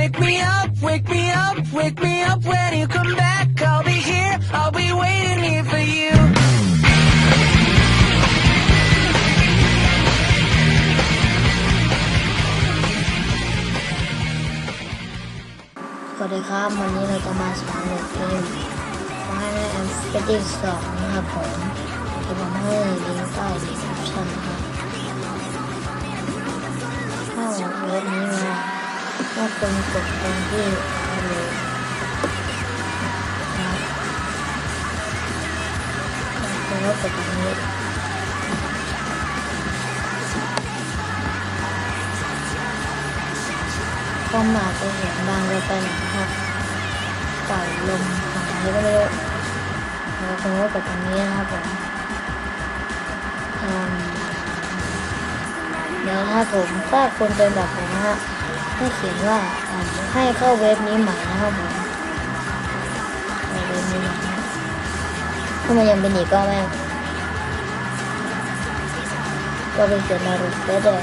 Wake me up, wake me up, wake me up when you come back. I'll be here, I'll be waiting here for you. สวัสดีครับ วันนี้เราจะมาสอนโหลดเกม Final Fantasy 2นะครับผมเดี๋ยวผมให้ คนกดตรงที่เอาเลยนะครับแล้วก็กดตรงนี้ก็มหมาจะเห็นบางเราไปไหนครับปล่อยลมหายไปเลยแล้วก็กดตรงนี้นะครับผมเดี๋ยวนะครับผมถ้าคนเป็นแบบผมนะฮะ ให้เขียนว่าอ่าให้เข้าเว็บนี้ใหม่นะครับผมเข้าเว็บนี้ใหม่นะถ้ามันยังเป็นอีกก็แม่งก็ไปเขียนดาวน์โหลดได้เลย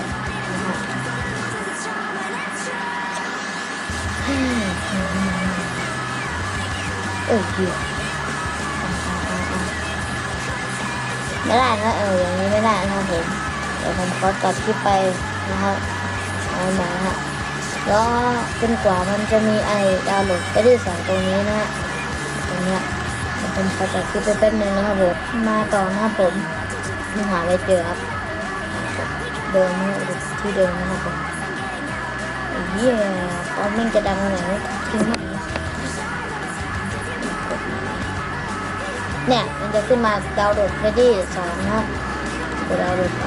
นะครับเออเหี้ยไม่ได้นะเอออย่างนี้ไม่ได้นะครับผมเดี๋ยวผมขอตัดคลิปไปนะครับเอาใหม่นะฮะ แล้วจนกว่ามันจะมีไอดาวน์โหลดไปที่สองตรงนี้นะฮะตรงเนี้ยเดี๋ยวผมขอตัดคลิปไปแป๊บนึงนะครับผมมาต่อนะครับผมยังหาไม่เจอครับเดิมที่เดิมนะครับผมอ้เหี้ยตอนมันจะดังไหนทิ้งมากเนี่ยมันจะขึ้นมาดาวน์โหลดไปที่สองนะครับดดาวน์โหลดไป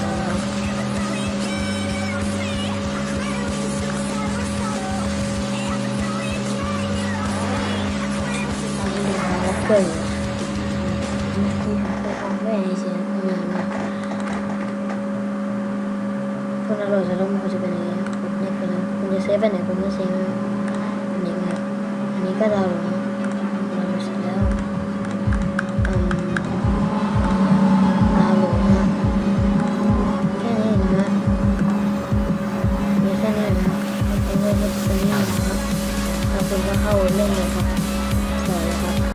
贵。你还会浪费一些能量。คนอร่อยจะล้มคุณจะเป็นยังไงผมไม่เป็นคุณจะเซฟไปไหนผมก็เซฟอันนี้ไงอันนี้ก็ดาวน์ดาวน์เสร็จแล้วอืดาวน์นะแค่นี้เองนะมีแค่นี้นะผมก็จะเป็นยังไงครับถ้าคุณก็เข้าเล่นเลยครับสวัสดีครับ